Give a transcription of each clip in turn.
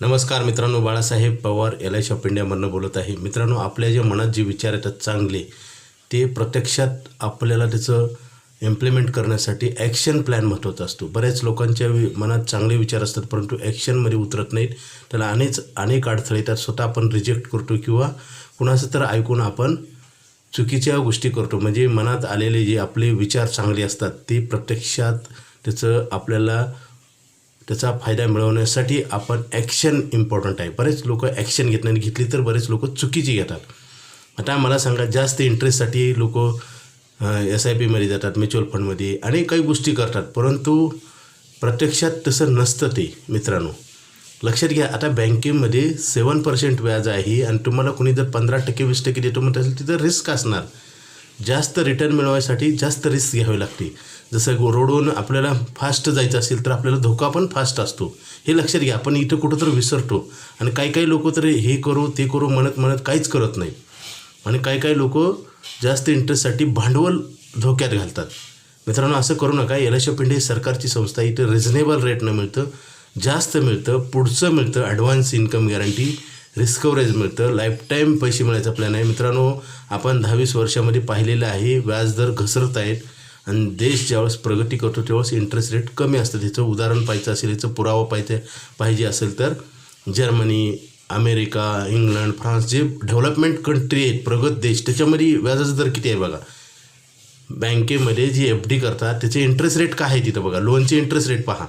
नमस्कार मित्रांनो Balasaheb Pawar L I shop इंडियामधनं बोलत आहे. मित्रांनो आपल्या जे मनात जे विचार येतात चांगले ते प्रत्यक्षात आपल्याला त्याचं इम्प्लिमेंट करण्यासाठी ॲक्शन प्लॅन महत्त्वाचा असतो. बऱ्याच लोकांच्या वि मनात चांगले विचार असतात परंतु ॲक्शनमध्ये उतरत नाहीत. त्याला अनेक अनेक अडथळे येतात. स्वतः आपण रिजेक्ट करतो किंवा कुणाचं तर ऐकून आपण चुकीच्या गोष्टी करतो. म्हणजे मनात आलेले जे आपले विचार चांगले असतात ते प्रत्यक्षात त्याचं आपल्याला त्याचा फायदा मिळवण्यासाठी आपण ॲक्शन इम्पॉर्टंट आहे. बरेच लोक ॲक्शन घेत नाही घेतली तर बरेच लोक चुकीची घेतात. आता मला सांगा जास्त इंटरेस्टसाठी लोक एस आय पीमध्ये जातात म्युच्युअल फंडमध्ये आणि काही गोष्टी करतात. परंतु प्रत्यक्षात तसं नसतं ते मित्रांनो. लक्षात घ्या आता बँकेमध्ये सेवन पर्सेंट व्याज आहे आणि तुम्हाला कोणी जर पंधरा टक्के वीस टक्के देतो म्हणत असेल तिथं रिस्क असणार. जास्त रिटर्न मिळवायसाठी जास्त रिस्क घ्यावी लागते. जसं रोडवरून आपल्याला फास्ट जायचं असेल तर आपल्याला धोका पण फास्ट असतो. हे लक्षात घ्या. आपण इथं कुठं तर विसरतो. आणि काही काही लोक तर हे करू ते करू म्हणत म्हणत काहीच करत नाही आणि काही काही लोक जास्त इंटरेस्टसाठी भांडवल धोक्यात घालतात. मित्रांनो असं करू नका. एल एस पिंडे ही सरकारची संस्था इथं रिझनेबल रेटनं मिळतं जास्त मिळतं पुढचं मिळतं advance income guarantee risk coverage मिळतं. लाईफटाईम पैसे मिळायचा प्लॅन आहे मित्रांनो आपण दहावीस वर्षामध्ये पाहिलेलं आहे. व्याजदर घसरत आहेत. आणि देश ज्यावेळेस प्रगती करतो त्यावेळेस इंटरेस्ट रेट कमी असतं त्याचं उदाहरण पाहिजे असेल याचं पुरावा पाहिजे पाहिजे असेल तर जर्मनी अमेरिका इंग्लंड फ्रान्स जे डेव्हलपमेंट कंट्री आहेत प्रगत देश त्याच्यामध्ये व्याजाचा दर किती आहे बघा? बँकेमध्ये जी एफ डी करतात त्याचे इंटरेस्ट रेट काय आहे तिथं बघा? लोनचे इंटरेस्ट रेट पहा.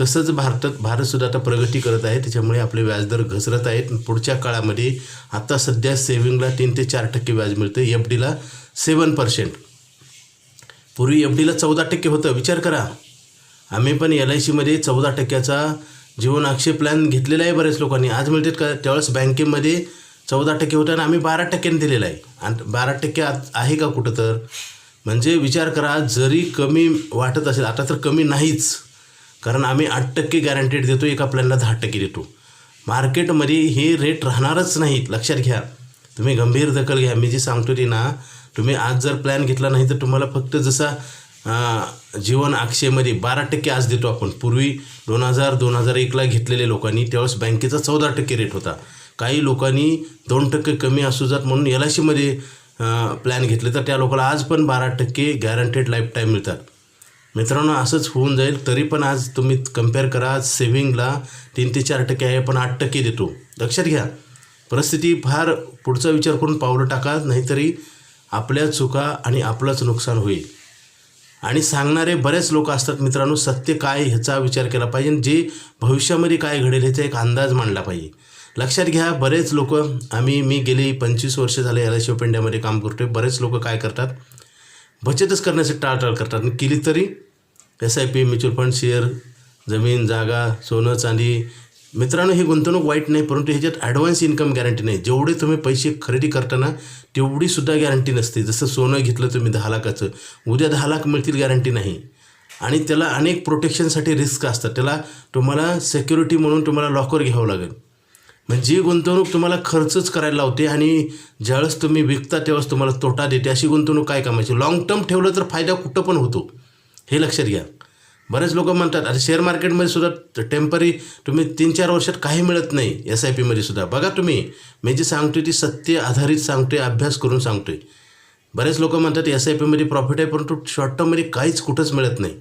तसंच भारतात भारतसुद्धा आता प्रगती करत आहे. त्याच्यामुळे आपले व्याजदर घसरत आहेत. पुढच्या काळामध्ये आता सध्या सेव्हिंगला तीन ते चार टक्के व्याज मिळतं. एफ डीला सेवन पर्सेंट पूर्वी एफ डीला चौदा टक्के होतं. विचार करा. आम्ही पण एल आय सीमध्ये चौदा टक्क्याचा जीवन अक्षय प्लॅन घेतलेला आहे बऱ्याच लोकांनी. आज मिळतात का? त्यावेळेस बँकेमध्ये चौदा टक्के होतं आणि आम्ही बारा टक्क्याने दिलेला आहे. आणि बारा टक्के आज आहे का कुठं तर? म्हणजे विचार करा. जरी कमी वाटत असेल आता तर कमी नाहीच. कारण आम्ही आठ टक्के गॅरंटेड देतो एका प्लॅनला दहा टक्के देतो. मार्केटमध्ये हे रेट राहणारच नाहीत लक्षात घ्या. तुम्ही गंभीर दखल घ्या. मी जे सांगतो ते ना तुम्ही आज जर प्लॅन घेतला नाही तर तुम्हाला फक्त जसा जीवन अक्षयमध्ये बारा टक्के आज देतो आपण. पूर्वी दोन हजार दोन हजार एकला घेतलेले लोकांनी त्यावेळेस बँकेचा चौदा टक्के रेट होता. काही लोकांनी दोन टक्के कमी असू जात म्हणून एल आय सीमध्ये प्लॅन घेतले तर त्या लोकांना आज पण बारा टक्के गॅरंटेड लाईफ टाईम मिळतात. मित्रांनो असंच होऊन जाईल तरी पण आज तुम्ही कंपेअर करा आज सेव्हिंगला तीन ते चार टक्के आहे पण आठ टक्के देतो. लक्षात घ्या. परिस्थिती फार पुढचा विचार करून पावलं टाका नाहीतरी आपल्या चुका आणि आपलंच नुकसान होईल. आणि सांगणारे बरेच लोक असतात मित्रांनो सत्य काय ह्याचा विचार केला पाहिजे आणि जे भविष्यामध्ये काय घडेल ह्याचा एक अंदाज मांडला पाहिजे. लक्षात घ्या बरेच लोक आम्ही मी गेली पंचवीस वर्ष झाले एल आय सी ऑफ इंडियामध्ये काम करतोय बरेच लोक काय करतात? बचतच करण्यासाठी टाळटाळ करतात. आणि केली तरी S I P mutual fund share जमीन जागा सोनं चांदी. मित्रांनो ही गुंतवणूक वाईट नाही परंतु ह्याच्यात ॲडव्हान्स इन्कम गॅरंटी नाही. जेवढे तुम्ही पैसे खरेदी करताना तेवढीसुद्धा गॅरंटी नसते. जसं सोनं घेतलं तुम्ही दहा लाखाचं उद्या दहा लाख मिळतील गॅरंटी नाही. आणि त्याला अनेक प्रोटेक्शनसाठी रिस्क असतात. त्याला तुम्हाला सेक्युरिटी म्हणून तुम्हाला लॉकर घ्यावं लागेल. म्हणजे जी गुंतवणूक तुम्हाला खर्चच करायला लावते आणि ज्यावेळेस तुम्ही विकता तेव्हाच तुम्हाला तोटा देते. अशी गुंतवणूक काय कामाची? लाँग टर्म ठेवलं तर फायदा कुठं पण होतो. हे लक्षात घ्या. बरेच लोक म्हणतात अरे शेअर मार्केटमध्ये सुद्धा टेम्परी तुम्ही तीन चार वर्षात काही मिळत नाही एस आय पीमध्ये सुद्धा. बघा तुम्ही मी जी सांगतोय ती सत्य आधारित सांगतोय अभ्यास करून सांगतोय. बरेच लोक म्हणतात एस आय पीमध्ये प्रॉफिट आहे परंतु शॉर्ट टर्ममध्ये काहीच कुठंच मिळत नाही.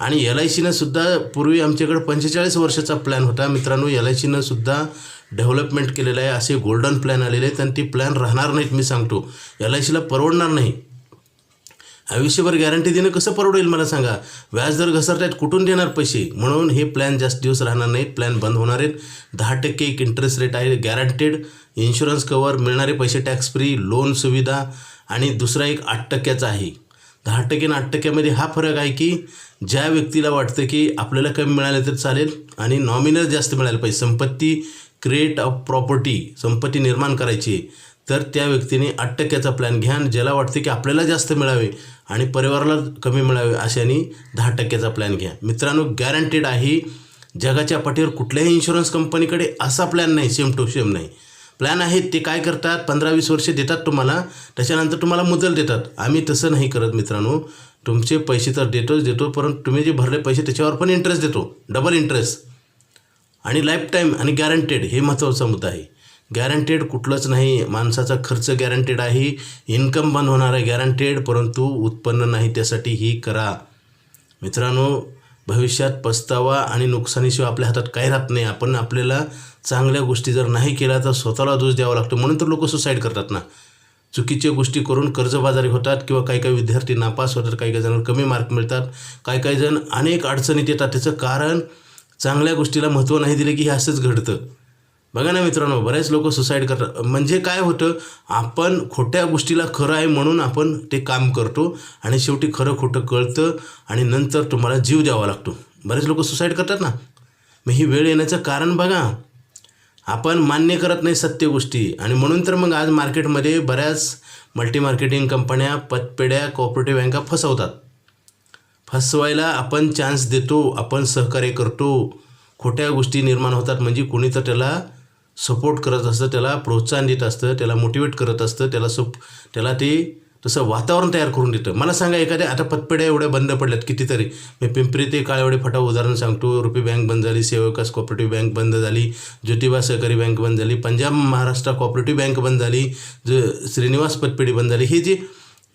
आणि एल आय सीनं सुद्धा पूर्वी आमच्याकडे पंचेचाळीस वर्षाचा प्लॅन होता. मित्रांनो एल आय सीनं सुद्धा डेव्हलपमेंट केलेलं आहे. असे गोल्डन प्लॅन आलेले आहेत आणि ती प्लॅन राहणार नाहीत मी सांगतो. एल आय सीला परवडणार नाही. आयुष्यभर गॅरंटी देणं कसं परवडेल मला सांगा? व्याजदर घसरतायत कुठून देणार पैसे? म्हणून हे प्लॅन जास्त दिवस राहणार नाहीत. प्लॅन बंद होणार आहेत. दहा टक्के एक इंटरेस्ट रेट आहे गॅरंटेड इन्शुरन्स कवर मिळणारे पैसे टॅक्स फ्री लोन सुविधा. आणि दुसरा एक आठ टक्क्याचा आहे. दहा टक्के आणि आठ टक्क्यामध्ये हा फरक आहे की ज्या व्यक्तीला वाटतं की आपल्याला कमी मिळालं तर चालेल आणि नॉमिनल जास्त मिळायला पाहिजे. संपत्ती क्रिएट ऑफ प्रॉपर्टी संपत्ती निर्माण करायची तर त्या व्यक्तीने आठ टक्क्याचा प्लॅन घ्या आणि ज्याला वाटते की आपल्याला जास्त मिळावे आणि परिवाराला कमी मिळावे अशाने दहा टक्क्याचा प्लॅन घ्या. मित्रांनो गॅरंटेड आहे जगाच्या पाठीवर कुठल्याही इन्शुरन्स कंपनीकडे असा प्लॅन नाही सेम टू सेम नाही. प्लॅन आहेत ते काय करतात पंधरा वीस वर्षे देतात तुम्हाला त्याच्यानंतर तुम्हाला मुदल देतात. आम्ही तसं नाही करत मित्रांनो. तुमचे पैसे तर देतोच देतो परंतु तुम्ही जे भरले पैसे त्याच्यावर पण इंटरेस्ट देतो. डबल इंटरेस्ट आणि लाईफ टाईम आणि गॅरंटेड हे महत्त्वाचा मुद्दा आहे. गॅरंटेड कुठलंच नाही. माणसाचा खर्च गॅरंटेड आहे. इन्कम बंद होणार आहे गॅरंटेड परंतु उत्पन्न नाही त्यासाठी ही करा. मित्रांनो भविष्यात पस्तावा आणि नुकसानीशिवाय आपल्या हातात काही राहत नाही. आपण आपल्याला चांगल्या गोष्टी जर नाही केल्या तर स्वतःला दोष द्यावा लागतो. म्हणून तर लोक सुसाईड करतात ना. चुकीच्या गोष्टी करून कर्जबाजारी होतात किंवा काही काही विद्यार्थी नापास होतात काही काही जणांना कमी मार्क मिळतात. काही काही जण अनेक अडचणीत येतात. त्याचं कारण चांगल्या गोष्टीला महत्त्व नाही दिले की हे असंच घडतं. बघा ना मित्रांनो बरेच लोक सुसाईड करतात. म्हणजे काय होतं आपण खोट्या गोष्टीला खरं आहे म्हणून आपण ते काम करतो आणि शेवटी खरं खोटं कळतं आणि नंतर तुम्हाला जीव द्यावा लागतो. बरेच लोक सुसाईड करतात ना. मग ही वेळ येण्याचं कारण बघा. आपण मान्य करत नाही सत्य गोष्टी आणि म्हणून तर मग आज मार्केटमध्ये बऱ्याच मल्टी मार्केटिंग कंपन्या पतपेढ्या कॉपरेटिव्ह बँका फसवतात. फसवायला आपण चान्स देतो आपण सहकार्य करतो. खोट्या गोष्टी निर्माण होतात म्हणजे कोणी तर त्याला सपोर्ट करत असतं त्याला प्रोत्साहन देत असतं त्याला मोटिवेट करत असतं त्याला सप त्याला ते तसं वातावरण तयार करून देतं. मला सांगा एखाद्या आता पतपेढ्या एवढ्या बंद पडल्यात कितीतरी. मी पिंपरी ते काळेवडे फटा उदाहरण सांगतो. रुपी बँक बंद झाली सेवकास कॉपरेटिव्ह बँक बंद झाली ज्योतिबा सहकारी बँक बंद झाली पंजाब महाराष्ट्र कॉपरेटिव्ह बँक बंद झाली ज श्रीनिवास पतपेढी बंद झाली. हे जे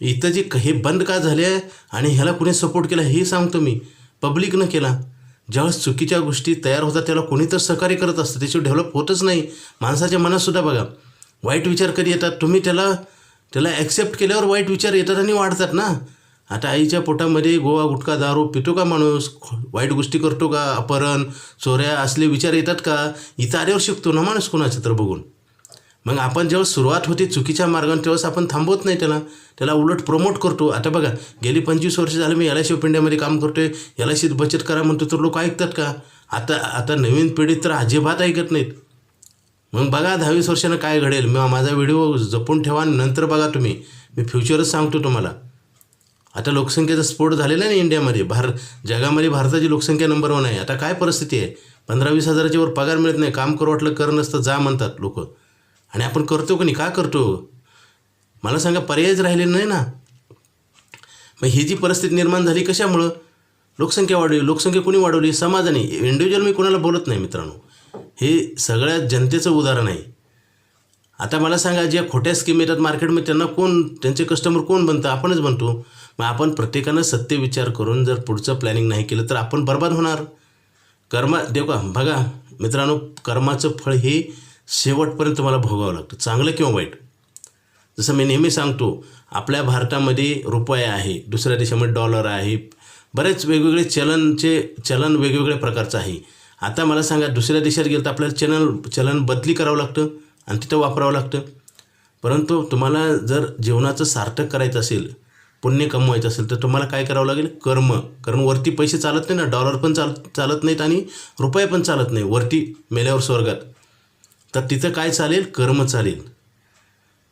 इथं जे हे बंद का झाले आहे आणि ह्याला कुणी सपोर्ट केला हे सांगतो मी. पब्लिकनं केला. ज्यावेळेस चुकीच्या गोष्टी तयार होतात त्याला कोणी तर सहकार्य करत असतं. त्याची डेव्हलप होतच नाही. माणसाच्या मनातसुद्धा बघा वाईट विचार कधी येतात? तुम्ही त्याला त्याला ॲक्सेप्ट केल्यावर वाईट विचार येतात आणि वाढतात ना. आता आईच्या पोटामध्ये गोवा गुटखा दारू पितो का माणूस? वाईट गोष्टी करतो का? अपहरण चोऱ्या असले विचार येतात का? इथं आल्यावर शिकतो ना माणूस कोणाचं तर बघून. मग आपण जेव्हा सुरुवात होते चुकीच्या मार्गाने तेव्हाच आपण थांबवत नाही त्याला. त्याला उलट प्रमोट करतो. आता बघा गेली पंचवीस वर्ष झालं मी एल आय सी ऑफ इंडियामध्ये काम करतोय. एल आय सीत बचत करा म्हणतो तर लोक ऐकतात का? आता आता नवीन पिढीत तर अजिबात ऐकत नाहीत. मग बघा दहावीस वर्षानं काय घडेल. मग माझा व्हिडिओ जपून ठेवा नंतर बघा तुम्ही. मी फ्युचरच सांगतो तुम्हाला. आता लोकसंख्येचा स्फोट झालेला नाही इंडियामध्ये भार जगामध्ये भारताची लोकसंख्या नंबर वन आहे. आता काय परिस्थिती आहे? पंधरा वीस हजाराच्या वर पगार मिळत नाही. काम करू वाटलं कर नसतं जा म्हणतात लोक. आणि आपण करतो का नाही? का करतो? मला सांगा पर्यायच राहिले नाही ना. मग ही जी परिस्थिती निर्माण झाली कशामुळं? लोकसंख्या वाढवली लोकसंख्या कोणी वाढवली? समाजाने. इंडिव्हिज्युअल मी कोणाला बोलत नाही मित्रांनो. हे सगळ्या जनतेचं उदाहरण आहे. आता मला सांगा ज्या खोट्या स्कीम येतात मार्केटमध्ये त्यांना कोण त्यांचे कस्टमर कोण बनतं? आपणच बनतो. मग आपण प्रत्येकानं सत्य विचार करून जर पुढचं प्लॅनिंग नाही केलं तर आपण बर्बाद होणार. कर्मा देव का बघा मित्रांनो कर्माचं फळ हे शेवटपर्यंत तुम्हाला भोगावं लागतं. चांगलं किंवा वाईट? जसं मी नेहमी सांगतो आपल्या भारतामध्ये रुपया आहे दुसऱ्या देशामध्ये डॉलर आहे बरेच वेगवेगळे चलनचे चलन वेगवेगळ्या प्रकारचं आहे. आता मला सांगा दुसऱ्या देशात गेलं तर आपल्याला चलन चलन बदली करावं लागतं आणि तिथं वापरावं लागतं. परंतु तुम्हाला जर जीवनाचं सार्थक करायचं असेल पुण्य कमवायचं असेल तर तुम्हाला काय करावं लागेल? कर्म. कारण वरती पैसे चालत नाही ना डॉलर पण चाल चालत नाहीत आणि रुपये पण चालत नाही वरती मेल्यावर स्वर्गात. तर तिथं काय चालेल? कर्म चालेल.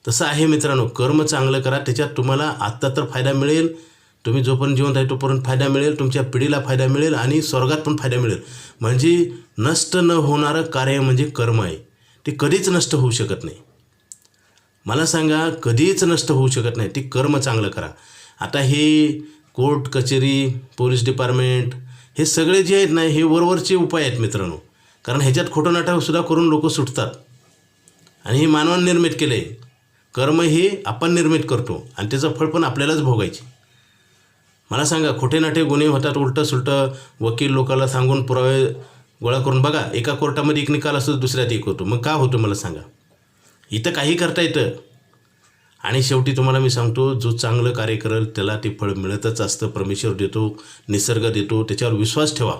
तसं आहे मित्रांनो कर्म चांगलं करा. त्याच्यात तुम्हाला आत्ता तर फायदा मिळेल. तुम्ही जोपर्यंत जिवंत आहे तोपर्यंत फायदा मिळेल. तुमच्या पिढीला फायदा मिळेल आणि स्वर्गात पण फायदा मिळेल. म्हणजे नष्ट न होणारं कार्य म्हणजे कर्म आहे. ते कधीच नष्ट होऊ शकत नाही. मला सांगा कधीच नष्ट होऊ शकत नाही. ते कर्म चांगलं करा. आता हे कोर्ट कचेरी पोलीस डिपार्टमेंट हे सगळे जे आहेत ना हे वरवरचे उपाय आहेत मित्रांनो. कारण ह्याच्यात खोटं नाटकसुद्धा करून लोक सुटतात. आणि हे मानवाने निर्मित केलं आहे कर्म हे आपण निर्मित करतो आणि त्याचं फळ पण आपल्यालाच भोगायचे. मला सांगा खोटे नाटे गुन्हे होतात उलटं सुलटं वकील लोकाला सांगून पुरावे गोळा करून बघा एका कोर्टामध्ये एक निकाल असतो दुसऱ्यात एक होतो. मग का होतो मला सांगा? इथं काही करता येतं. आणि शेवटी तुम्हाला मी सांगतो जो चांगलं कार्य करेल त्याला ते फळ मिळतच असतं. परमेश्वर देतो निसर्ग देतो त्याच्यावर विश्वास ठेवा.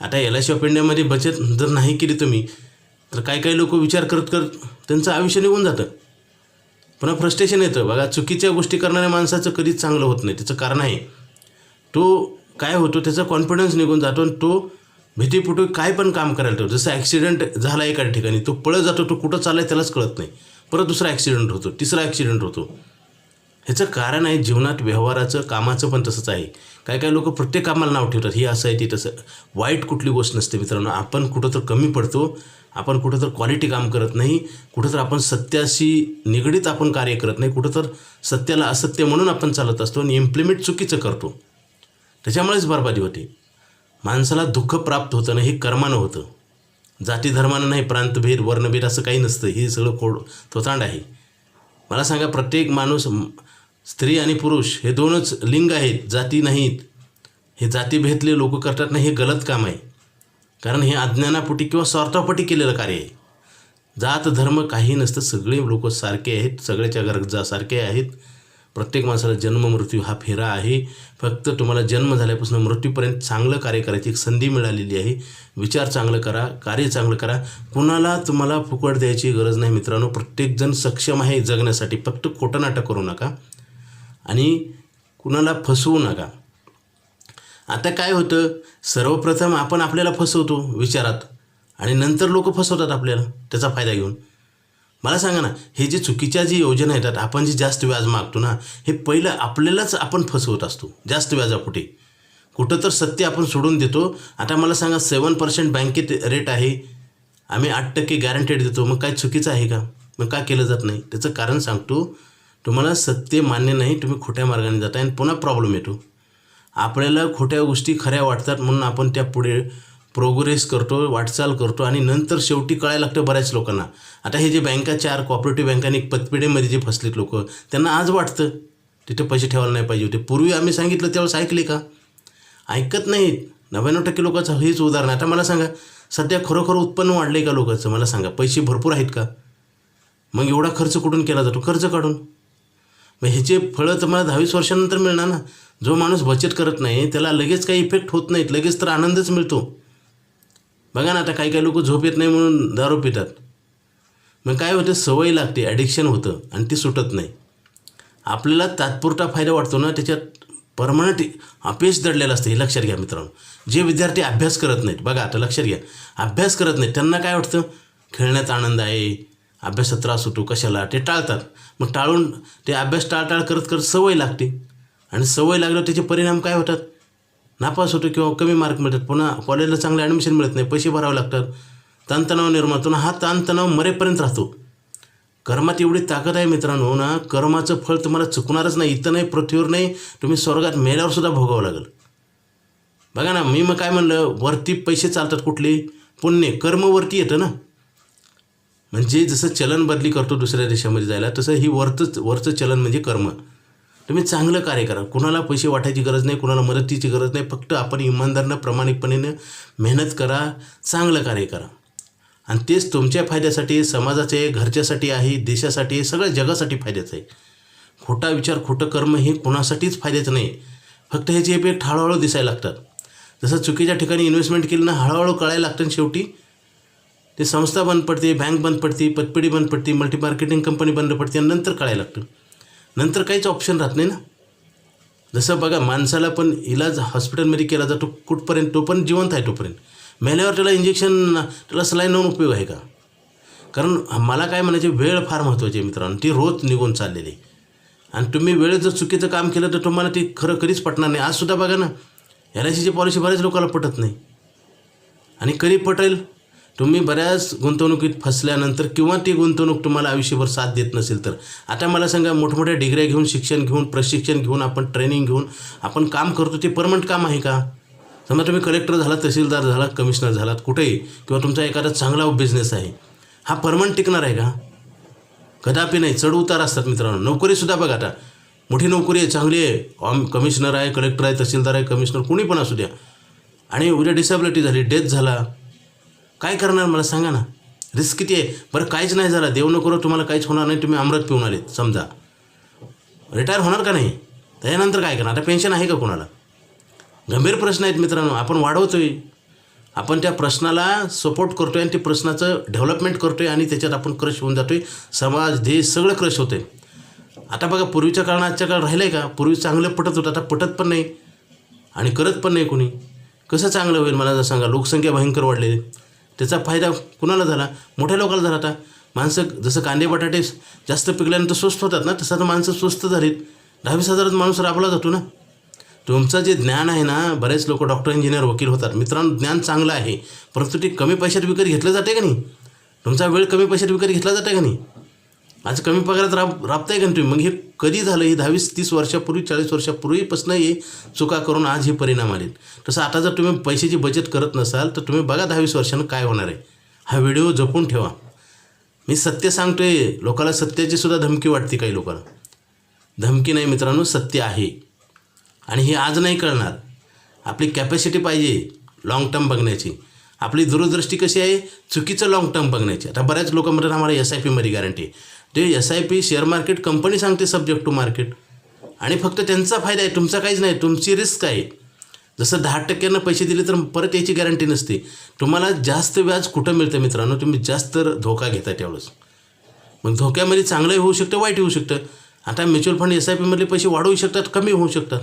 आता एल आय सी ऑफ इंडियामध्ये बचत जर नाही केली तुम्ही तर काही काही लोक विचार करत करत त्यांचं आयुष्य निघून जातं. पुन्हा फ्रस्ट्रेशन येतं. बघा चुकीच्या गोष्टी करणाऱ्या माणसाचं कधीच चांगलं होत नाही. त्याचं कारण आहे तो काय होतो त्याचा कॉन्फिडन्स निघून जातो आणि तो भीतीपुटी काय पण काम करायला ठेवतो. जसं ॲक्सिडेंट झाला एका ठिकाणी तो पळत जातो तो कुठं चाललाय त्यालाच कळत नाही. परत दुसरा ॲक्सिडेंट होतो तिसरा ॲक्सिडेंट होतो. ह्याचं कारण आहे जीवनात व्यवहाराचं कामाचं पण तसंच आहे. काय काय लोक प्रत्येक कामाला नाव ठेवतात. हे असं आहे ते तसं. वाईट कुठली गोष्ट नसते मित्रांनो. आपण कुठं तर कमी पडतो. आपण कुठं तर क्वालिटी काम करत नाही. कुठं तर आपण सत्याशी निगडीत आपण कार्य करत नाही. कुठं तर सत्याला असत्य म्हणून आपण चालत असतो आणि इम्प्लिमेंट चुकीचं करतो. त्याच्यामुळेच बरबादी होते. माणसाला दुःख प्राप्त होतं ना हे कर्मानं होतं. जाती धर्मानं नाही प्रांतभेद वर्णभेद असं काही नसतं. हे सगळं खोड थोतांड आहे. मला सांगा प्रत्येक माणूस स्त्री आणि पुरुष हे दोनच लिंग आहेत जाती नाहीत. हे जातीभेदले लोक करतात नाही हे गलत काम आहे. कारण हे अज्ञानापोटी किंवा स्वार्थापोटी केलेलं कार्य आहे. जात धर्म काही नसतं सगळे लोक सारखे आहेत सगळ्याच्या गरजा सारखे आहेत. प्रत्येक माणसाला जन्म मृत्यू हा फेरा आहे. फक्त तुम्हाला जन्म झाल्यापासून मृत्यूपर्यंत चांगलं कार्य करायची एक संधी मिळालेली आहे. विचार चांगलं करा कार्य चांगलं करा. कुणाला तुम्हाला फुकट द्यायची गरज नाही मित्रांनो. प्रत्येकजण सक्षम आहे जगण्यासाठी. फक्त खोटं नाटक करू नका. आणि कुणाला फसवू नका. आता काय होतं? सर्वप्रथम आपण आपल्याला फसवतो विचारात. आणि नंतर लोक फसवतात आपल्याला. त्याचा फायदा घेऊन. मला सांगा ना हे जे चुकीच्या जी योजना येतात आपण जे जास्त व्याज मागतो ना हे पहिलं आपल्यालाच आपण फसवत असतो. जास्त व्याजापोटी कुठं तर सत्य आपण सोडून देतो. आता मला सांगा सेवन पर्सेंट बँकेत रेट आहे. आम्ही आठ टक्के गॅरंटेड देतो. मग काय चुकीचं आहे का? मग का केलं जात नाही? त्याचं कारण सांगतो. तुम्हाला सत्य मान्य नाही तुम्ही खोट्या मार्गाने जाता आणि पुन्हा प्रॉब्लेम येतो. आपल्याला खोट्या गोष्टी खऱ्या वाटतात म्हणून आपण त्या पुढे प्रोग्रेस करतो वाटचाल करतो आणि नंतर शेवटी कळायला लागतं बऱ्याच लोकांना. आता हे जे बँका चार कॉपरेटिव्ह बँकांनी पतपिडेमध्ये जे फसलेत लोक त्यांना आज वाटतं तिथे पैसे ठेवायला नाही पाहिजे होते. पूर्वी आम्ही सांगितलं त्यावेळेस ऐकले का? ऐकत नाहीत. नव्याण्णव टक्के लोकांचं हेच उदाहरण आता मला सांगा सध्या खरोखर उत्पन्न वाढलं आहे का लोकांचं? मला सांगा पैसे भरपूर आहेत का? मग एवढा खर्च कुठून केला जातो? कर्ज काढून. मग ह्याचे फळं तुम्हाला दहावीस वर्षानंतर मिळणार ना. जो माणूस बचत करत नाही त्याला लगेच काही इफेक्ट होत नाहीत. लगेच तर आनंदच मिळतो. बघा ना आता काही काही लोक झोप येत नाही म्हणून दारू पितात. मग काय होतं? सवय लागते ॲडिक्शन होतं आणि ती सुटत नाही. आपल्याला तात्पुरता फायदा वाटतो ना त्याच्यात परमनंट अपयश दडलेलं असतं हे लक्षात घ्या मित्रांनो. जे विद्यार्थी अभ्यास करत नाहीत बघा आता लक्षात घ्या. अभ्यास करत नाहीत त्यांना काय वाटतं? खेळण्यात आनंद आहे अभ्यासात त्रास होतो कशाला? ते टाळतात. मग टाळून ते अभ्यास टाळटाळ करत करत सवय लागते. आणि सवय लागल्यावर त्याचे परिणाम काय होतात? नापास होतो किंवा कमी मार्क मिळतात. पुन्हा कॉलेजला चांगलं ॲडमिशन मिळत नाही. पैसे भरावे लागतात. ताणतणाव निर्माण होतो. ना हा ताणतणाव मरेपर्यंत राहतो. कर्मात एवढी ताकद आहे मित्रांनो ना कर्माचं फळ तुम्हाला चुकणारच नाही. इथं नाही पृथ्वीवर नाही. तुम्ही स्वर्गात मेल्यावर सुद्धा भोगावं लागेल. बघा ना मी मग काय म्हणलं? वरती पैसे चालतात कुठले? पुण्य. कर्मवरती येतं ना. म्हणजे जसं चलन बदली करतो दुसऱ्या देशामध्ये जायला तसं ही वरचं वरचं चलन म्हणजे कर्म. तुम्ही चांगलं कार्य करा. कुणाला पैसे वाटायची गरज नाही कुणाला मदतीची गरज नाही फक्त आपण इमानदारनं प्रामाणिकपणेनं मेहनत करा चांगलं कार्य करा. आणि तेच तुमच्या फायद्यासाठी समाजाचे घरच्यासाठी आहे देशासाठी आहे सगळ्या जगासाठी फायद्याचं आहे. खोटा विचार खोटं कर्म हे कुणासाठीच फायद्याचं नाही. फक्त ह्याचे इफेक्ट हळूहळू दिसायला लागतात. जसं चुकीच्या ठिकाणी इन्व्हेस्टमेंट केली ना हळूहळू कळायला लागतं शेवटी ते संस्था बंद पडते बँक बंद पडते पतपेढी बंद पडते मल्टी मार्केटिंग कंपनी बंद पडते आणि नंतर कळायला लागतं. नंतर काहीच ऑप्शन राहत नाही ना. जसं बघा माणसाला पण इलाज हॉस्पिटलमध्ये केला जातो कुठपर्यंत तो पण जिवंत आहे तोपर्यंत. मेल्यावर त्याला इंजेक्शन त्याला सलाईन होऊन उपयोग आहे का? कारण मला काय म्हणायचे वेळ फार महत्त्वाची आहे मित्रांनो. ती रोज निघून चाललेली आहे. आणि तुम्ही वेळेत जर चुकीचं काम केलं तर तुम्हाला ती खरं कधीच पटणार नाही. आजसुद्धा बघा ना एल आय सीची पॉलिसी बऱ्याच लोकांना पटत नाही. आणि कधी पटेल? तुम्ही बऱ्याच गुंतवणुकीत फसल्यानंतर किंवा ती गुंतवणूक तुम्हाला आयुष्यभर साथ देत नसेल तर. आता मला सांगा मोठमोठ्या डिग्र्या घेऊन शिक्षण घेऊन प्रशिक्षण घेऊन आपण ट्रेनिंग घेऊन आपण काम करतो ते परमनंट काम आहे का? समजा तुम्ही कलेक्टर झाला तहसीलदार झाला कमिशनर झालात कुठेही किंवा तुमचा एखादा चांगला बिझनेस आहे हा परमनंट टिकणार आहे का? कदापि नाही चढ उतार असतात मित्रांनो. नोकरीसुद्धा बघा आता. मोठी नोकरी आहे चांगली आहे. ऑम कमिशनर आहे कलेक्टर आहे तहसीलदार आहे कमिशनर कोणी पण असू द्या. आणि उद्या डिसेबिलिटी झाली डेथ झाला काय करणार मला सांगा ना? रिस्क किती आहे? बरं काहीच नाही झालं. देव नको करो तुम्हाला काहीच होणार नाही. तुम्ही अमृत पिऊन आलेत समजा. रिटायर होणार का नाही? त्याच्यानंतर काय करणार? आता पेन्शन आहे का कोणाला? गंभीर प्रश्न आहेत मित्रांनो. आपण वाढवतोय. आपण त्या प्रश्नाला सपोर्ट करतोय आणि ते प्रश्नाचं डेव्हलपमेंट करतोय आणि त्याच्यात आपण क्रश होऊन जातोय. समाज देश सगळं क्रश होते आता बघा पूर्वीच्या काळात आजच्या काळ राहिलं आहे का? पूर्वी चांगलं पटत होतं. आता पटत पण नाही. आणि करत पण नाही कोणी. कसं चांगलं होईल? मला जर सांगा. लोकसंख्या भयंकर वाढलेली. त्याचा फायदा कुणाला झाला? मोठ्या लोकांना झाला आता. माणसं जसं कांदे बटाटे जास्त पिकल्यानंतर स्वस्त होतात ना तसं आता माणसं स्वस्त झालीत. दहावीस हजारात माणूस राबला जातो ना. तुमचं जे ज्ञान आहे ना बरेच लोक डॉक्टर इंजिनियर वकील होतात. मित्रांनो ज्ञान चांगलं आहे परंतु ते कमी पैशात विकत घेतलं जाते का नाही? तुमचा वेळ कमी पैशात विकत घेतला जाते का नाही? आज कमी पगारात राब राबताय का तुम्ही? मग हे कधी झालं? हे दहावीस तीस वर्षापूर्वी चाळीस वर्षापूर्वीपासून हे चुका करून आज हे परिणाम आले तसं आता जर तुम्ही पैशाची बचत करत नसाल तर तुम्ही बघा दहावीस वर्षानं काय होणार आहे. हा व्हिडिओ जपून ठेवा. मी सत्य सांगतोय लोकाला सत्याची सुद्धा धमकी वाटते काही लोकांना. धमकी नाही मित्रांनो सत्य आहे. आणि हे आज नाही कळणार. आपली कॅपॅसिटी पाहिजे लाँग टर्म बघण्याची. आपली दूरदृष्टी कशी आहे? चुकीचं लाँग टर्म बघण्याची. आता बऱ्याच लोक म्हणतात आम्हाला एस आय पीमध्ये गॅरंटी आहे. ते S I P share market company सांगते सब्जेक्ट टू मार्केट आणि फक्त त्यांचा फायदा आहे तुमचा काहीच नाही तुमची रिस्क आहे. जसं दहा टक्क्यानं पैसे दिले तर परत याची गॅरंटी नसते. तुम्हाला जास्त व्याज कुठं मिळतं मित्रांनो? तुम्ही जास्त धोका घेता त्यावेळेस. मग धोक्यामध्ये चांगलंही होऊ शकतं वाईट होऊ शकतं. आता म्युच्युअल फंड एस आय पीमधले पैसे वाढवू शकतात कमी होऊ शकतात.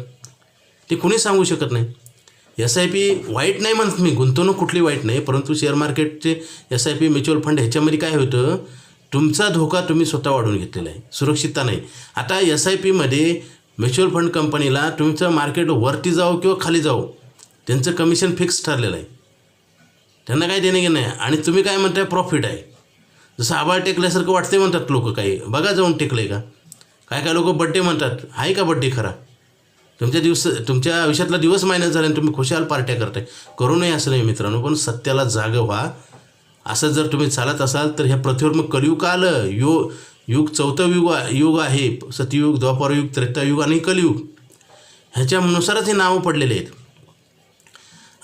ते कुणी सांगू शकत नाही. एस आय पी वाईट नाही म्हणत मी गुंतवणूक कुठली वाईट नाही परंतु शेअर मार्केटचे S I P mutual fund ह्याच्यामध्ये काय होतं? तुमचा धोका तुम्ही स्वतः वाढवून घेतलेला आहे. सुरक्षितता नाही. आता एस आय पीमध्ये म्युच्युअल फंड कंपनीला तुमचं मार्केट वरती जाओ किंवा खाली जाओ त्यांचं कमिशन फिक्स ठरलेलं आहे. त्यांना काय देणे घेणं आहे आणि तुम्ही काय म्हणताय? प्रॉफिट आहे. जसं आबाळ टेकल्यासारखं वाटते म्हणतात लोक काही. बघा जाऊन टेकले का? काय काय लोक बड्डे म्हणतात? आहे का बड्डे खरा? तुमच्या दिवस तुमच्या आयुष्यातला दिवस मायनस झाला आणि तुम्ही खुशाल पार्ट्या करताय. करू नये असं नाही मित्रांनो पण सत्याला जाग व्हा. असं जर तुम्ही चालत असाल तर ह्या पृथ्वीवर मग कलियुग का आलं. यो युग चौथं युग युग आहे. सतयुग द्वापरयुग त्रेतायुग आणि कलियुग. ह्याच्यानुसारच हे नावं पडलेले आहेत.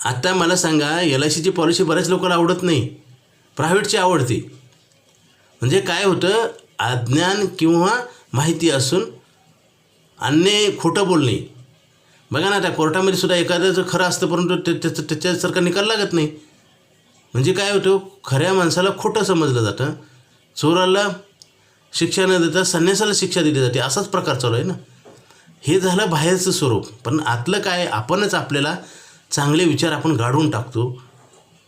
आता मला सांगा एल आय सीची पॉलिसी बऱ्याच लोकांना आवडत नाही. प्रायव्हेटची आवडते. म्हणजे काय होतं? अज्ञान किंवा माहिती असून अन्य खोटं बोलणे. बघा ना त्या कोर्टामध्ये सुद्धा एखाद्याचं खरं असतं परंतु ते- त्याचं त्याच्यासारखा निकाल लागत नाही. म्हणजे काय होतं खऱ्या माणसाला खोटं समजलं जातं. चोराला शिक्षा न देता संन्यासाला शिक्षा दिली जाते असाच प्रकार चालू आहे ना. हे झालं बाहेरचं स्वरूप. पण आतलं काय आपणच आपल्याला चांगले विचार आपण गाडून टाकतो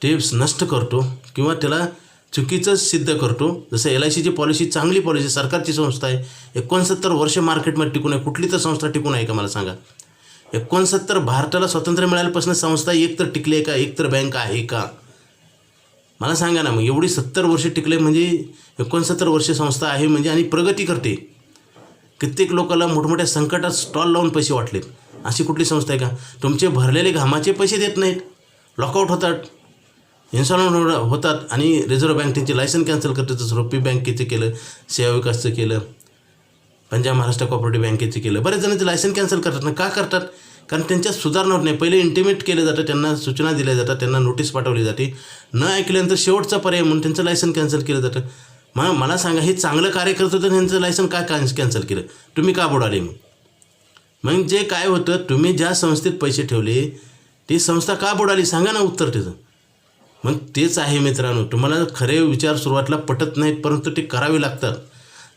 ते नष्ट करतो किंवा त्याला चुकीचं सिद्ध करतो. जसं एल आय सीची पॉलिसी चांगली पॉलिसी सरकारची संस्था आहे. एकोणसत्तर वर्ष मार्केटमध्ये टिकून आहे. कुठली तर संस्था टिकून आहे का मला सांगा. एकोणसत्तर भारताला स्वातंत्र्य मिळाल्यापासून संस्था एक तर टिकली आहे का? एक तर बँक आहे का? मला सांगा ना मग एवढी सत्तर वर्ष टिकले म्हणजे एकोणसत्तर वर्ष संस्था आहे म्हणजे आणि प्रगती करते. कित्येक लोकांना मोठमोठ्या संकटात स्टॉल लावून पैसे वाटलेत. अशी कुठली संस्था आहे का? तुमचे भरलेले घामाचे पैसे देत नाहीत. लॉकआउट होतात. इन्स्टॉलमेंट होतात आणि रिझर्व्ह बँक त्यांचे लायसन कॅन्सल करते जसं रुपी बँकेचं केलं? सेवा विकासचं केलं. पंजाब महाराष्ट्र कॉपरेटिव्ह बँकेचं केलं? बरेच जणांचे लायसन कॅन्सल करतात ना. का करतात? कारण त्यांच्यात सुधारणा होत नाही. पहिले इंटिमेट केलं जातं त्यांना सूचना दिल्या जातात त्यांना नोटीस पाठवली जाते. न ऐकल्यानंतर शेवटचा पर्याय म्हणून त्यांचं लायसन कॅन्सल केलं जातं. मग मला सांगा हे चांगलं कार्य करत होतं त्यांचं लायसन का कॅन्सल केलं? तुम्ही का बुडाले मग? मग जे काय होतं तुम्ही ज्या संस्थेत पैसे ठेवले ती संस्था का बुडाली? सांगा ना उत्तर त्याचं. मग तेच आहे मित्रांनो. तुम्हाला खरे विचार सुरुवातीला पटत नाहीत परंतु ते करावे लागतात.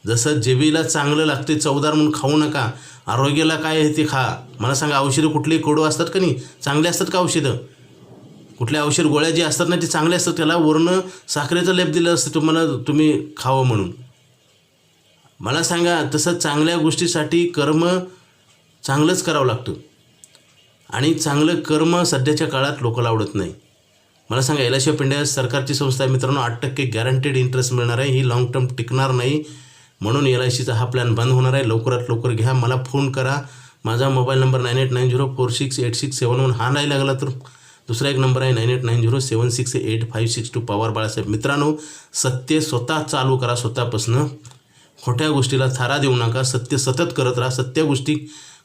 जसं जेबीला चांगलं लागते चवदार म्हणून खाऊ नका. आरोग्याला काय आहे ते खा. मला सांगा औषधं कुठली? कोडू असतात का नाही? चांगले असतात का औषधं? कुठल्या औषध गोळ्या जे असतात ना ते चांगले असतात. त्याला वर्ण साखरेचं लेप दिलं असतं तुम्हाला तुम्ही खावं म्हणून. मला सांगा तसं चांगल्या गोष्टीसाठी कर्म चांगलंच करावं लागतं. आणि चांगलं कर्म सध्याच्या काळात लोकांना आवडत नाही. मला सांगा एलाशिया पिंड्या सरकारची संस्था आहे. मित्रांनो आठ टक्के गॅरंटेड इंटरेस्ट मिळणार आहे. ही लाँग टर्म टिकणार नाही. म्हणून एल आय सीचा हा प्लॅन बंद होणार आहे. लवकरात लवकर घ्या. मला फोन करा. माझा mobile number nine eight nine zero four six eight six seven one हा नाही लागला तर दुसरा एक नंबर आहे nine eight nine zero seven six eight five six two Pawar Balasaheb. मित्रांनो सत्य स्वतः चालू करा स्वतःपासनं. खोट्या गोष्टीला थारा देऊ नका. सत्य सतत करत राहा. सत्य गोष्टी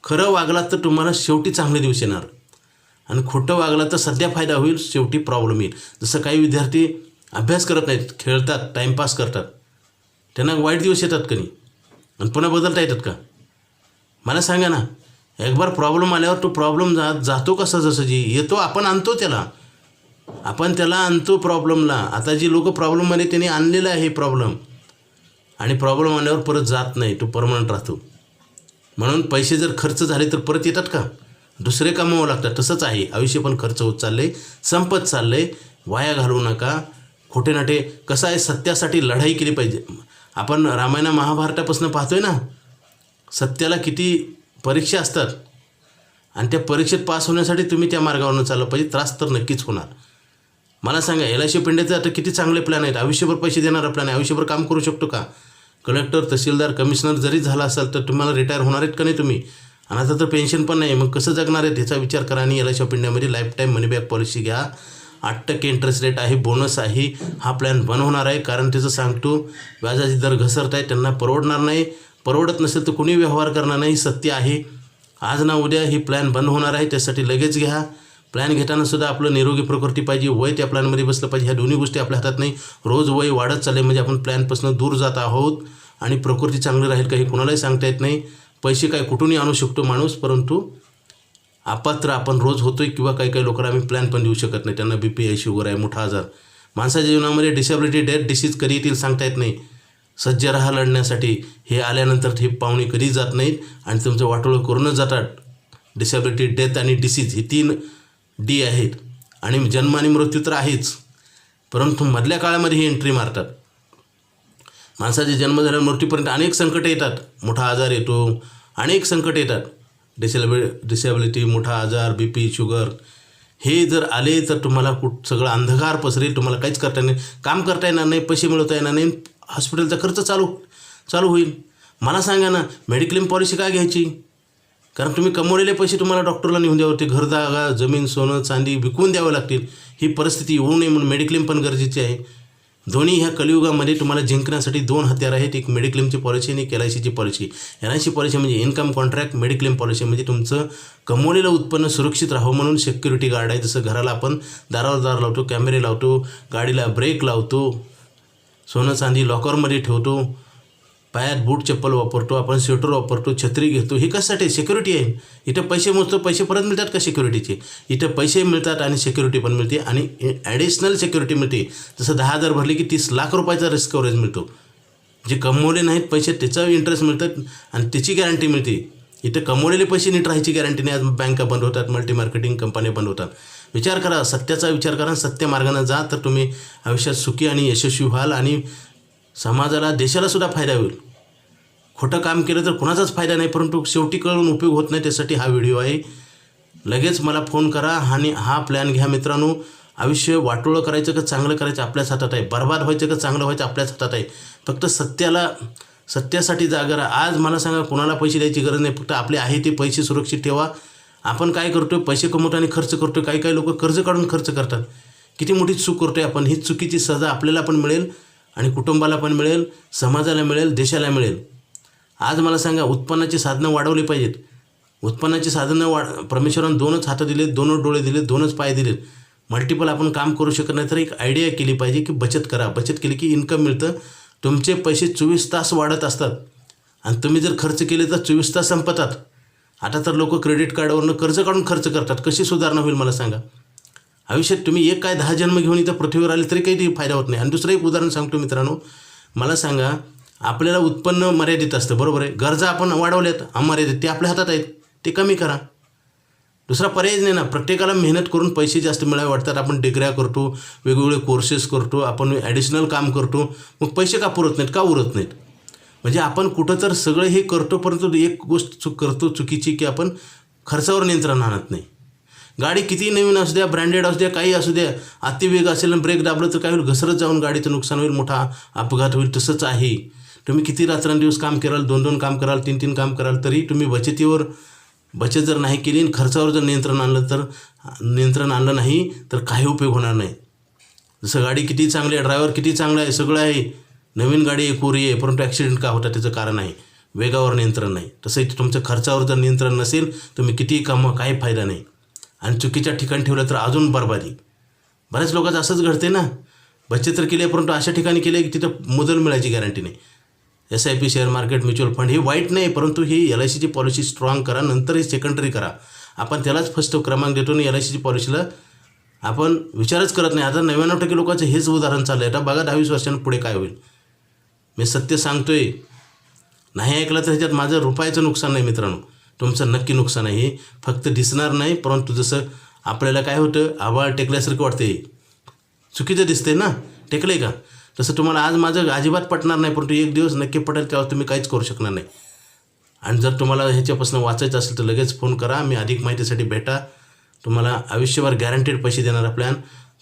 खरं वागलात तर तुम्हाला शेवटी चांगले दिवस येणार. आणि खोटं वागला तर सध्या फायदा होईल. शेवटी प्रॉब्लेम येईल. जसं काही विद्यार्थी अभ्यास करत नाहीत खेळतात टाईमपास करतात. त्यांना वाईट दिवस येतात का नाही? आणि पुन्हा बदलता येतात का? मला सांगा ना एक बार प्रॉब्लेम आल्यावर तो प्रॉब्लेम जा जातो कसा जसं जी? येतो आपण आणतो त्याला. आपण त्याला आणतो प्रॉब्लेमला आता जी लोक प्रॉब्लेममध्ये त्यांनी आणलेलं आहे प्रॉब्लेम आणि प्रॉब्लेम आल्यावर परत जात नाही तो परमनंट राहतो. म्हणून पैसे जर खर्च झाले तर परत येतात का? दुसरे कमावं लागतात तसंच आहे. आयुष्य पण खर्च होत चालले संपत चालले वाया घालवू नका. खोटे नाटे कसं आहे सत्यासाठी लढाई केली पाहिजे. आपण रामायण महाभारतापासून पाहतो आहे ना सत्याला किती परीक्षा असतात. आणि त्या परीक्षेत पास होण्यासाठी तुम्ही त्या मार्गावरून चाललं पाहिजे त्रास तर नक्कीच होणार. मला सांगा एल आय सी पिंड्याचे आता किती चांगले प्लॅन आहेत? आयुष्यभर पैसे देणारा प्लॅन आहे. आयुष्यभर काम करू शकतो का? कलेक्टर तहसीलदार कमिशनर जरी झाला असाल तर तुम्हाला रिटायर होणार आहेत का नाही तुम्ही? आणि आता तर पेन्शन पण नाही मग कसं जगणार आहेत ह्याचा विचार करा आणि एल आय सी ऑफ इंडियामध्ये life time money back policy घ्या. आठ टक्के इंटरेस्ट रेट आहे बोनस आहे हा प्लॅन बंद होणार आहे. कारण त्याचं सांगतो व्याजाचे दर घसरत आहे त्यांना परवडणार नाही. परवडत नसेल तर कुणी व्यवहार करणार नाही सत्य आहे. आज ना उद्या ही प्लॅन बंद होणार आहे त्यासाठी लगेच घ्या. प्लॅन घेताना सुद्धा आपलं निरोगी प्रकृती पाहिजे वय त्या प्लॅनमध्ये बसलं पाहिजे. ह्या दोन्ही गोष्टी आपल्या हातात नाही. रोज वय वाढत चालले म्हणजे आपण प्लॅनपासून दूर जात आहोत. आणि प्रकृती चांगली राहील काही कोणालाही सांगता येत नाही. पैसे काय कुठूनही आणू शकतो माणूस परंतु अपात्र आपण रोज होतोय किंवा काही काही लोकांना आम्ही प्लॅन पण देऊ शकत नाही. त्यांना बी पी आहे शुगर आहे मोठा आजार. माणसाच्या जीवनामध्ये डिसेबिलिटी डेथ डिसीज कधी येतील सांगता येत नाही. सज्ज राहा लढण्यासाठी. हे आल्यानंतर हे पाहुणे कधी जात नाहीत आणि तुमचं वाटोळं करूनच जातात. डिसेबिलिटी डेथ आणि डिसीज ही तीन डी आहेत. आणि जन्म आणि मृत्यू तर आहेच. परंतु मधल्या काळामध्ये ही एंट्री मारतात. माणसाचे जन्म झाल्यावर मृत्यूपर्यंत अनेक संकटं येतात. मोठा आजार येतो. अनेक संकट येतात. डिसेबि डिसेबिलिटी मोठा आजार बी पी शुगर हे जर आले तर तुम्हाला कुठ सगळं अंधकार पसरेल तुम्हाला काहीच करता येणार नाही. काम करता येणार नाही पैसे मिळवता येणार नाही हॉस्पिटलचा खर्च चालू चालू होईल. मला सांगा ना मेडिक्लेम पॉलिसी काय घ्यायची? कारण तुम्ही कमवलेले पैसे तुम्हाला डॉक्टरला नेऊन द्यावं ते घर जागा जमीन सोनं चांदी विकून द्यावं लागतील. ही परिस्थिती येऊ नये म्हणून मेडिक्लेम पण गरजेची आहे. दोन्ही ह्या कलियुगामध्ये तुम्हाला जिंकण्यासाठी दोन हत्यार आहेत. एक मेडिक्लेमची पॉलिसी आणि एक एल आय सीची policy L I C policy म्हणजे इन्कम कॉन्ट्रॅक्ट मेडिक्लेम पॉलिसी म्हणजे तुमचं कमवलेलं उत्पन्न सुरक्षित राहावं म्हणून सिक्युरिटी गार्ड आहे. जसं घराला आपण दारावर दार लावतो कॅमेरे लावतो गाडीला ब्रेक लावतो सोनं चांदी लॉकरमध्ये ठेवतो पायात बूट चप्पल वापरतो आपण स्वेटर वापरतो छत्री घेतो हे कशासाठी? सिक्युरिटी आहे. इथं पैसे मोजतो पैसे परत मिळतात का सिक्युरिटीचे इथं पैसे मिळतात आणि सिक्युरिटी पण मिळते आणि ॲडिशनल सिक्युरिटी मिळते. जसं दहा हजार भरले की तीस लाख रुपयाचा रिस्क कव्हरेज मिळतो. जे कमवले नाहीत पैसे त्याचा इंटरेस्ट मिळतात आणि त्याची गॅरंटी मिळते. इथं कमवलेले पैसे नीट राहायची गॅरंटी नाही. आज बँका बंद होतात मल्टी मार्केटिंग कंपन्या बंद होतात. विचार करा सत्याचा विचार करा सत्य मार्गाने जा तर तुम्ही आयुष्यात सुखी आणि यशस्वी व्हाल आणि समाजाला देशाला सुद्धा फायदा होईल. खोटं काम केलं तर कुणाचाच फायदा नाही परंतु शेवटी कळून उपयोग होत नाही त्यासाठी हा व्हिडिओ आहे. लगेच मला फोन करा आणि हा प्लॅन घ्या मित्रांनो. आयुष्य वाटोळं करायचं का चांगलं करायचं आपल्याच हातात आहे. बर्बाद व्हायचं का चांगलं व्हायचं आपल्याच हातात आहे. फक्त सत्याला सत्यासाठी जागा राहा. आज मला सांगा कोणाला पैसे द्यायची गरज नाही. फक्त आपले आहे ते पैसे सुरक्षित ठेवा. आपण काय करतो आहे पैसे कमवतो आणि खर्च करतो आहे काही काही लोक कर्ज काढून खर्च करतात. किती मोठी चूक करतो आहे आपण. ही चुकीची सजा आपल्याला पण मिळेल. आणि कुटुंबाला पण मिळेल समाजाला मिळेल देशाला मिळेल. आज मला सांगा उत्पन्नाची साधनं वाढवली पाहिजेत. उत्पन्नाची साधनं वाढ परमेश्वरानं दोनच हातं दिलेत दोनच डोळे दिलेत दोनच पाय दिलेत. मल्टिपल आपण काम करू शकत नाही तर एक आयडिया केली पाहिजे की बचत करा. बचत केली की इन्कम मिळतं. तुमचे पैसे चोवीस तास वाढत असतात. आणि तुम्ही जर खर्च केले तर चोवीस तास संपतात. आता तर लोक क्रेडिट कार्डवरनं कर्ज काढून खर्च करतात. कशी सुधारणा होईल मला सांगा? आयुष्यात तुम्ही एक काय दहा जन्म घेऊन इथं पृथ्वीवर आले तरी काही फायदा होत नाही. आणि दुसरं एक उदाहरण सांगतो मित्रांनो. मला सांगा आपल्याला उत्पन्न मर्यादित असतं बरोबर आहे? गरजा आपण वाढवल्यात अमर्यादित ते आपल्या हातात आहेत. ते कमी करा. दुसरा पर्याय नाही ना प्रत्येकाला मेहनत करून पैसे जास्त मिळावे वाटतात. आपण डिग्र्या करतो वेगवेगळे कोर्सेस करतो आपण ॲडिशनल काम करतो. मग पैसे का पुरत नाहीत का उरत नाहीत? म्हणजे आपण कुठं तर सगळं हे करतो परंतु एक गोष्ट चुक करतो चुकीची की आपण खर्चावर नियंत्रण आणत नाही. गाडी किती नवीन असू द्या ब्रँडेड असू द्या काही असू द्या अतिवेग असेल आणि ब्रेक दाबलं तर काय होईल? घसरत जाऊन गाडीचं नुकसान होईल मोठा अपघात होईल तसंच आहे. तुम्ही किती रात्रंदिवस काम कराल दोन दोन काम कराल तीन तीन काम कराल तरी तुम्ही बचतीवर बचत जर नाही केली आणि खर्चावर जर नियंत्रण आणलं तर नियंत्रण आणलं नाही तर काही उपयोग होणार नाही. जसं गाडी किती चांगली आहे ड्रायव्हर किती चांगला आहे सगळं आहे. नवीन गाडी आहे कोरी आहे परंतु ॲक्सिडेंट का होता त्याचं कारण आहे वेगावर नियंत्रण नाही. तसं तुमच्या खर्चावर जर नियंत्रण नसेल तुम्ही कितीही कामं काही फायदा नाही. आणि चुकीच्या ठिकाणी ठेवलं तर अजून बरबादी. बऱ्याच लोकांचं असंच घडते ना. बचत तर केली आहे परंतु अशा ठिकाणी केली की तिथं मुदल मिळायची गॅरंटी नाही. S I P share market mutual fund हे वाईट नाही परंतु ही एल आय सीची पॉलिसी स्ट्रॉंग करा नंतर ही सेकंडरी करा. आपण त्यालाच फर्स्ट क्रमांक देतो आणि एल आय सीची पॉलिसीला आपण विचारच करत नाही. आता नव्याण्णव टक्के लोकांचं हेच उदाहरण चाललं आहे आता बघा दहावीस वर्षांनी पुढे काय होईल. मी सत्य सांगतोय. नाही ऐकलं तर ह्याच्यात माझं रुपयाचं नुकसान नाही मित्रांनो. तुमचं नक्की नुकसान आहे. हे फक्त दिसणार नाही परंतु जसं आपल्याला काय होतं आभाळ टेकल्यासारखं वाटते चुकीचं दिसते ना? टेकले का? तसं तुम्हाला आज माझं अजिबात पटणार नाही परंतु एक दिवस नक्की पटेल तेव्हा तुम्ही काहीच करू शकणार नाही. आणि जर तुम्हाला ह्याच्यापासून वाचायचं असेल तर लगेच फोन करा मी अधिक माहितीसाठी भेटा. तुम्हाला आयुष्यभर गॅरंटेड पैसे देणारा प्लॅन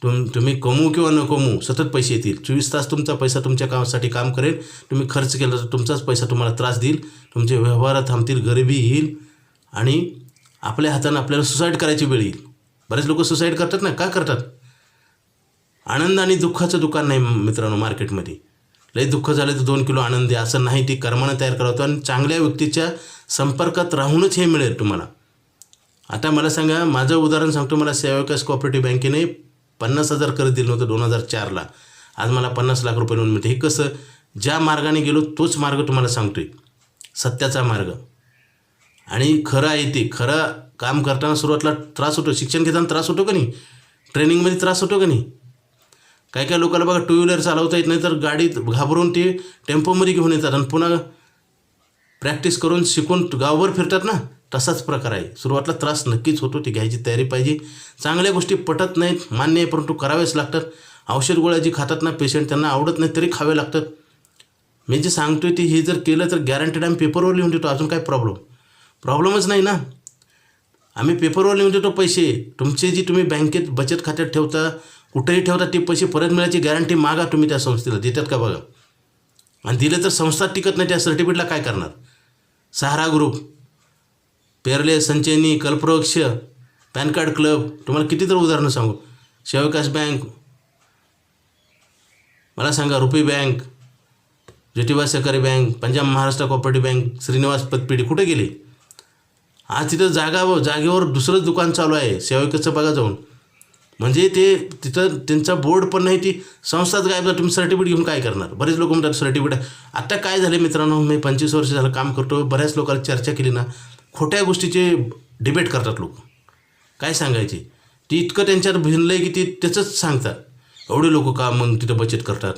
तुम तुम्ही कमवू किंवा न कमवू सतत पैसे येतील. चोवीस तास तुमचा पैसा तुमच्या कामासाठी काम करेल. तुम्ही खर्च केला तर तुमचाच पैसा तुम्हाला त्रास देईल. तुमचे व्यवहार थांबतील गरिबी येईल. आणि आपल्या हातानं आपल्याला सुसाईड करायची वेळ येईल. बरेच लोक सुसाईड करतात ना? का करतात? आनंद आणि दुःखाचं दुकान नाही मित्रांनो मार्केटमध्ये. लई दुःख झालं तर दोन किलो आनंद आहे. असं नाही ती कर्मानं तयार करावं आणि चांगल्या व्यक्तीच्या संपर्कात राहूनच हे मिळेल तुम्हाला. आता मला सांगा माझं उदाहरण सांगतो मला सेवाविकास कोऑपरेटिव्ह बँकेने पन्नास हजार कर्ज दिलं होतं दोन हजार चारला. आज मला पन्नास लाख रुपये लोन मिळते. हे कसं? ज्या मार्गाने गेलो तोच मार्ग तुम्हाला सांगतोय. सत्याचा मार्ग. आणि खरं आहे ते. खरं काम करताना सुरुवातीला त्रास होतो. शिक्षण घेताना त्रास होतो का नाही? ट्रेनिंगमध्ये त्रास होतो का नाही? काय काय लोकांना बघा टू व्हीलर चालवता येत नाही तर गाडीत घाबरून ते टेम्पोमध्ये घेऊन येतात आणि पुन्हा प्रॅक्टिस करून शिकून गावभर फिरतात ना? तसाच प्रकार आहे. सुरुवातीला त्रास नक्कीच होतो. ती घ्यायची तयारी पाहिजे. चांगल्या गोष्टी पटत नाहीत मान्य आहे परंतु करावेच लागतात. औषध गोळ्या जी खातात ना पेशंट त्यांना आवडत नाही तरी खावे लागतात. मी जे सांगतोय ते हे जर केलं तर गॅरंटेड आम्ही पेपरवर लिहून देतो. अजून काय प्रॉब्लेम प्रॉब्लेमच नाही ना. आम्ही पेपरवर लिहून देतो पैसे. तुमचे जी तुम्ही बँकेत बचत खात्यात ठेवता कुठेही ठेवता ते पैसे परत मिळायची गॅरंटी मागा तुम्ही त्या संस्थेला. देतात का बघा? आणि दिलं तर संस्था टिकत नाही त्या सर्टिफिकेटला काय करणार? सहारा ग्रुप पेरले संचयनी कल्पवृक्ष पॅन कार्ड क्लब. तुम्हाला किती तर उदाहरणं सांगू. शिवविकास बँक. मला सांगा रुपी बँक ज्योतिबा सहकारी bank Punjab Maharashtra cooperative bank Shrinivas पतपिढी कुठे गेली? आज तिथं जागा जागेवर दुसरंच दुकान चालू आहे सेवकाचं बघा जाऊन. म्हणजे ते तिथं त्यांचा बोर्ड पण नाही ती संस्थाच गायब झाली. तुम्ही सर्टिफिकेट घेऊन काय करणार? बरेच लोक म्हणतात सर्टिफिकेट आता काय झाले मित्रांनो? मी पंचवीस वर्ष झालं काम करतो. बऱ्याच लोकांना चर्चा केली ना खोट्या गोष्टीचे डिबेट करतात लोक. काय सांगायचे? ती इतकं त्यांच्यात भिनलं आहे की ती त्याचंच सांगतात. एवढे लोक का मग तिथं बचत करतात?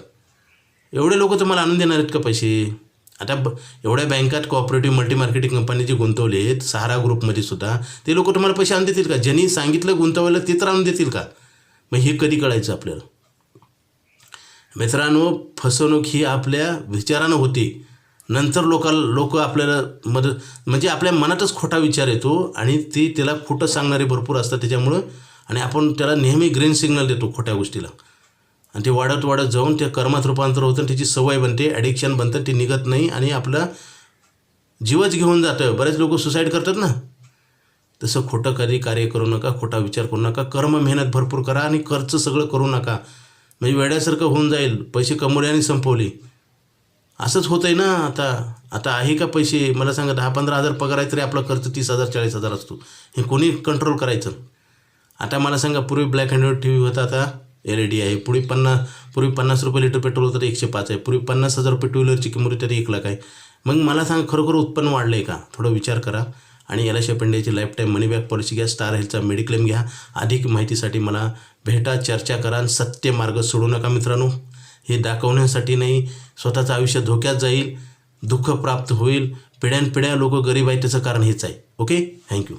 एवढे लोक तुम्हाला आणून देणार आहेत का पैसे? आता ब एवढ्या बँकात कॉपरेटिव्ह मल्टी मार्केटिंग कंपनी जे गुंतवले आहेत सहारा ग्रुपमध्ये सुद्धा ते लोक तुम्हाला पैसे आणून देतील का? ज्यांनी सांगितलं गुंतवायला ते तर आणून देतील का? मग हे कधी कळायचं आपल्याला? मित्रांनो फसवणूक ही आपल्या विचारानं होती. नंतर लोकां लोक आपल्याला मदत म्हणजे आपल्या मनातच खोटा विचार येतो आणि ती त्याला खोटं सांगणारे भरपूर असतात त्याच्यामुळं. आणि आपण त्याला नेहमी ग्रीन सिग्नल देतो खोट्या गोष्टीला. आणि ते वाढत वाढत जाऊन त्या कर्मात रूपांतर होतं त्याची सवय बनते ॲडिक्शन बनतं ती निघत नाही आणि आपला जीवच घेऊन जातं बरेच लोक सुसाईड करतात ना. तसं खोटं कधी कार्य करू नका खोटा विचार करू नका. कर्म मेहनत भरपूर करा आणि खर्च सगळं करू नका. म्हणजे वेड्यासारखं होऊन जाईल. पैसे कमवले आणि संपवले. असंच होतं आहे ना आता. आता आहे का पैसे? मला सांगा दहा पंधरा हजार पगार आहे तरी आपला खर्च तीस हजार चाळीस हजार असतो. हे कोणी कंट्रोल करायचं? आता मला सांगा पूर्वी black and white T V होता आता एल ई डी आहे. पुढे पन्नास पूर्वी पन्नास रुपये लिटर पेट्रोल होतं तर एकशे पाच आहे. पूर्वी पन्नास हजार रुपये टू व्हीलरची किंमत होती तरी एक लाख आहे. मग मला सांग खरोखर उत्पन्न वाढलं आहे का? थोडं विचार करा. आणि याला शेपंड्याची life time money back policy घ्या स्टार हेल्थचा मेडिक्लेम घ्या. अधिक माहितीसाठी मला भेटा चर्चा करा आणि सत्य मार्ग सोडू नका मित्रांनो. हे दाखवण्यासाठी नाही स्वतःचं आयुष्य धोक्यात जाईल दुःख प्राप्त होईल. पिढ्यानपिढ्या लोक गरीब आहेत त्याचं कारण हेच आहे. Okay thank you